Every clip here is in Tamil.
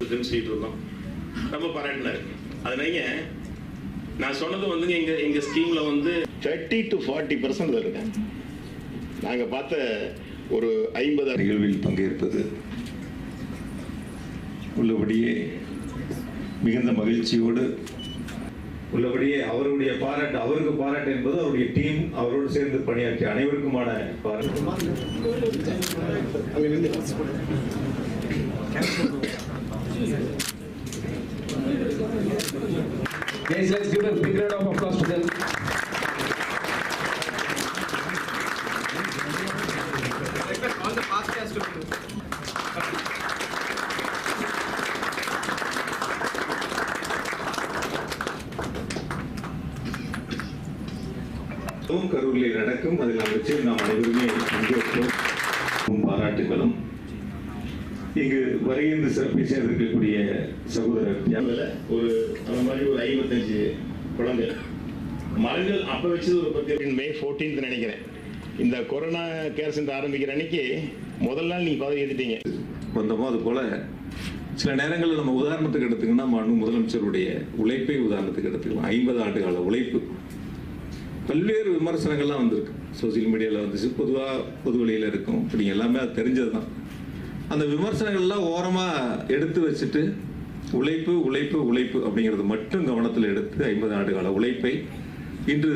இருக்குன்னு சொல்லிட்டு ரொம்ப பாராட்டினார் அதனால நான் சொன்னது வந்து எங்க எங்க ஸ்கீம்ல வந்து தேர்ட்டி டு ஃபார்ட்டி பர்சன்ட் இருக்கேன். நாங்கள் பார்த்த ஒரு ஐம்பது நிகழ்வில் பங்கேற்பது உள்ளபடியே மிகுந்த மகிழ்ச்சியோடு உள்ளபடியே அவருடைய பாராட்டு அவருக்கு பாராட்டு என்பது அவருடைய டீம் அவரோடு சேர்ந்து பணியாற்றிய அனைவருக்குமான பாராட்டு. Guys, let's give a big round of applause to them. all the past to be. கரூரில் நடக்கும் அதில் நாம் வச்சு நாம் அனைவருமே பங்கேற்போம் பாராட்டுகளும் இங்கு வருகின்ற சிறப்பை சேர்ந்திருக்கக்கூடிய சகோதரர். ஒரு அந்த மாதிரி ஒரு ஐம்பத்தஞ்சு குழந்தை மரங்கள் அப்போ வச்சது ஒரு பத்து மே ஃபோர்டீன்த் நினைக்கிறேன். இந்த கொரோனா கேர் சென்டர் ஆரம்பிக்கிற அன்னைக்கு முதல் நாள் நீங்கள் பதவி ஏற்றுட்டீங்க வந்தோமோ அது போல சில நேரங்களில் நம்ம உதாரணத்துக்கு எடுத்துக்கினா மாண்பு முதலமைச்சருடைய உழைப்பை உதாரணத்துக்கு எடுத்துக்கலாம். ஐம்பது ஆண்டு கால உழைப்பு. பல்வேறு விமர்சனங்கள்லாம் வந்திருக்கு. சோசியல் மீடியாவில் வந்துச்சு. பொதுவாக பொது வழியில் இருக்கும். இப்படி எல்லாமே அது தெரிஞ்சது தான் அந்த விமர்சனங்கள்லாம் ஓரமாக எடுத்து வச்சுட்டு உழைப்பு உழைப்பு உழைப்பு அப்படிங்கிறது மட்டும் கவனத்தில் எடுத்து ஐம்பது ஆண்டுகால உழைப்பை இன்று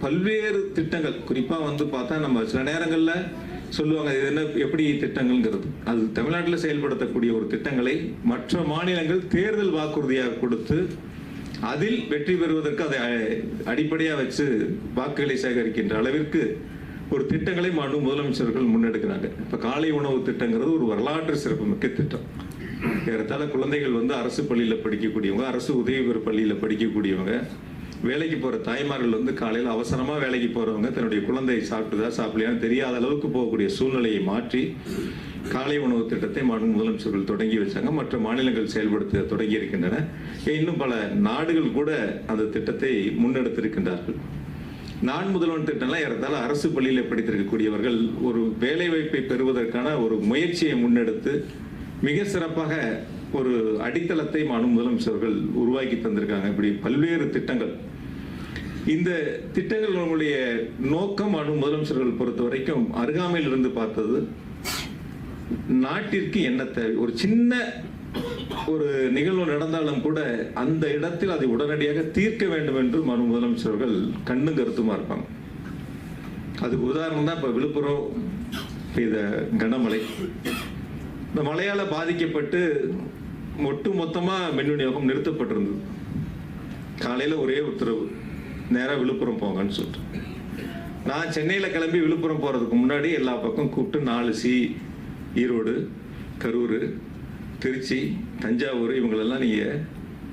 பல்வேறு திட்டங்கள் குறிப்பாக வந்து பார்த்தா நம்ம சில நேரங்களில் சொல்லுவாங்க இது என்ன எப்படி திட்டங்கள்ங்கிறது. அது தமிழ்நாட்டில் செயல்படுத்தக்கூடிய ஒரு திட்டங்களை மற்ற மாநிலங்கள் தேர்தல் வாக்குறுதியாக கொடுத்து அதில் வெற்றி பெறுவதற்கு அதை அடிப்படையாக வச்சு வாக்குகளை சேகரிக்கின்ற அளவிற்கு ஒரு திட்டங்களை மாண்பு முதலமைச்சர்கள் முன்னெடுக்கிறாங்க. இப்போ காலை உணவு திட்டங்கிறது ஒரு வரலாற்று சிறப்புமிக்க திட்டம். ஏறத்தாழ குழந்தைகள் வந்து அரசு பள்ளியில் படிக்கக்கூடியவங்க அரசு உதவி பெறும் பள்ளியில் படிக்கக்கூடியவங்க வேலைக்கு போகிற தாய்மார்கள் வந்து காலையில் அவசரமாக வேலைக்கு போகிறவங்க தன்னுடைய குழந்தையை சாப்பிட்டுதா சாப்பிடலையான்னு தெரியாத அளவுக்கு போகக்கூடிய சூழ்நிலையை மாற்றி காலை உணவு திட்டத்தை மாநில முதலமைச்சர்கள் தொடங்கி வச்சாங்க. மற்ற மாநிலங்கள் செயல்படுத்த தொடங்கி இருக்கின்றன இன்னும் பல நாடுகள் கூட அந்த திட்டத்தை முன்னெடுத்திருக்கின்றார்கள். நான் முதல்வன் திட்டம்லாம் ஏறத்தால அரசு பள்ளியில் படித்திருக்கக்கூடியவர்கள் ஒரு வேலை வாய்ப்பை பெறுவதற்கான ஒரு முயற்சியை முன்னெடுத்து மிக சிறப்பாக ஒரு அடித்தளத்தை மாணவ முதலமைச்சர்கள் உருவாக்கி தந்திருக்காங்க. இப்படி பல்வேறு திட்டங்கள். இந்த திட்டங்களுடைய நோக்கம் அணு முதலமைச்சர்கள் பொறுத்த வரைக்கும் அருகாமையில் இருந்து பார்த்தது நாட்டிற்கு என்ன தேவை? ஒரு சின்ன ஒரு நிகழ்வு நடந்தாலும் கூட அந்த இடத்தில் அதை உடனடியாக தீர்க்க வேண்டும் என்று மனு முதலமைச்சர்கள் கண்ணும் கருத்துமா இருப்பாங்க. அதுக்கு உதாரணம் தான் இப்ப விழுப்புரம் பெய்த கனமழை. இந்த மழையால பாதிக்கப்பட்டு ஒட்டு மொத்தமா மின் விநியோகம் நிறுத்தப்பட்டிருந்தது. காலையில ஒரே உத்தரவு நேராக விழுப்புரம் போங்கன்னு சொல்லிட்டு. நான் சென்னையில் கிளம்பி விழுப்புரம் போகிறதுக்கு முன்னாடி எல்லா பக்கம் கூப்பிட்டு நாலு சி ஈரோடு கரூர் திருச்சி தஞ்சாவூர் இவங்களெல்லாம் நீங்கள்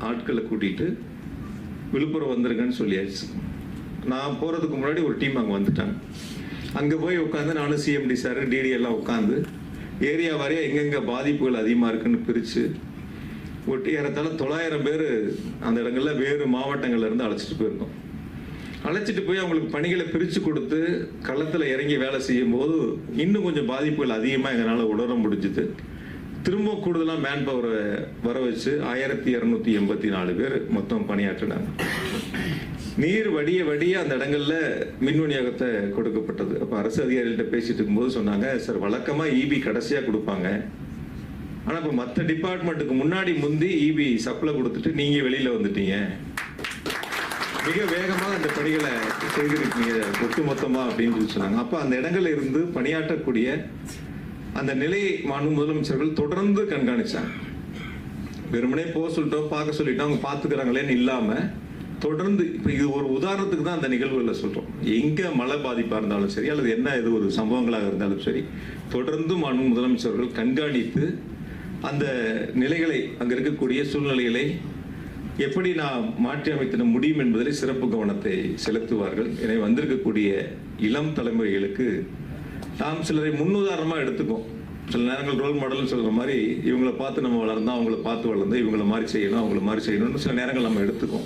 ஆட்களை கூட்டிகிட்டு விழுப்புரம் வந்துருங்கன்னு சொல்லியாச்சு. நான் போகிறதுக்கு முன்னாடி ஒரு டீம் அங்கே வந்துட்டாங்க. அங்கே போய் உட்காந்து நானும் சிஎம்டி சார் டிடி எல்லாம் உட்காந்து ஏரியா வாரியாக எங்கெங்கே பாதிப்புகள் அதிகமாக இருக்குன்னு பிரித்து ஒட்டி ஏறத்தாழ தொள்ளாயிரம் பேர் அந்த இடங்கள்ல வேறு மாவட்டங்கள்ல இருந்து அழைச்சிட்டு போயிருந்தோம். அழைச்சிட்டு போய் அவங்களுக்கு பணிகளை பிரித்து கொடுத்து களத்தில் இறங்கி வேலை செய்யும் போது இன்னும் கொஞ்சம் பாதிப்புகள் அதிகமாக எங்களால் உணர முடிஞ்சுது. திரும்ப கூடுதலாக மேன் பவரை வர வச்சு ஆயிரத்தி இரநூத்தி எண்பத்தி நாலு பேர் மொத்தம் பணியாற்றினாங்க. நீர் வடிய வடிய அந்த இடங்கள்ல மின் விநியோகத்தை கொடுக்கப்பட்டது. அப்போ அரசு அதிகாரிகள்ட்ட பேசிட்டு இருக்கும்போது சொன்னாங்க சார் வழக்கமாக இபி கடைசியாக கொடுப்பாங்க. ஆனால் இப்போ மற்ற டிபார்ட்மெண்ட்டுக்கு முன்னாடி முந்தி இபி சப்ளை கொடுத்துட்டு நீங்கள் வெளியில் வந்துட்டீங்க. மிக வேகமாக அந்த பணிகளை செய்திருக்கீங்க ஒட்டுமொத்தமா அப்படின்னு சொல்லி சொன்னாங்க. அப்போ அந்த இடங்கள்ல இருந்து பணியாற்றக்கூடிய அந்த நிலையை மாண்பு முதலமைச்சர்கள் தொடர்ந்து கண்காணிச்சாங்க. வெறுமனே போக சொல்லிட்டோம் பார்க்க சொல்லிட்டோம் அவங்க பார்த்துக்கிறாங்களேன்னு இல்லாமல் தொடர்ந்து இப்போ இது ஒரு உதாரணத்துக்கு தான் அந்த நிகழ்வுகளில் சொல்கிறோம் எங்கே மழை பாதிப்பாக இருந்தாலும் சரி அல்லது என்ன இது ஒரு சம்பவங்களாக இருந்தாலும் சரி தொடர்ந்து மாண்பு முதலமைச்சர்கள் கண்காணித்து அந்த நிலைகளை அங்கே இருக்கக்கூடிய சூழ்நிலைகளை எப்படி நாம் மாற்றி அமைத்திட முடியும் என்பதில் சிறப்பு கவனத்தை செலுத்துவார்கள். எனவே வந்திருக்கக்கூடிய இளம் தலைமுறைகளுக்கு நாம் சிலரை முன்னுதாரணமாக எடுத்துக்கும் சில நேரங்கள் ரோல் மாடல்னு சொல்கிற மாதிரி இவங்களை பார்த்து நம்ம வளர்ந்தோம் அவங்கள பார்த்து வளர்ந்து இவங்கள மாதிரி செய்யணும் அவங்கள மாதிரி செய்யணும்னு சில நேரங்கள் நம்ம எடுத்துக்கும்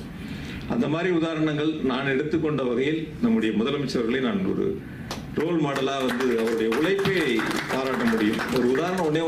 அந்த மாதிரி உதாரணங்கள் நான் எடுத்துக்கொண்ட வகையில் நம்முடைய முதலமைச்சர்களை நான் ஒரு ரோல் மாடலாக வந்து அவருடைய உழைப்பை பாராட்ட முடியும். ஒரு உதாரணம் ஒன்னே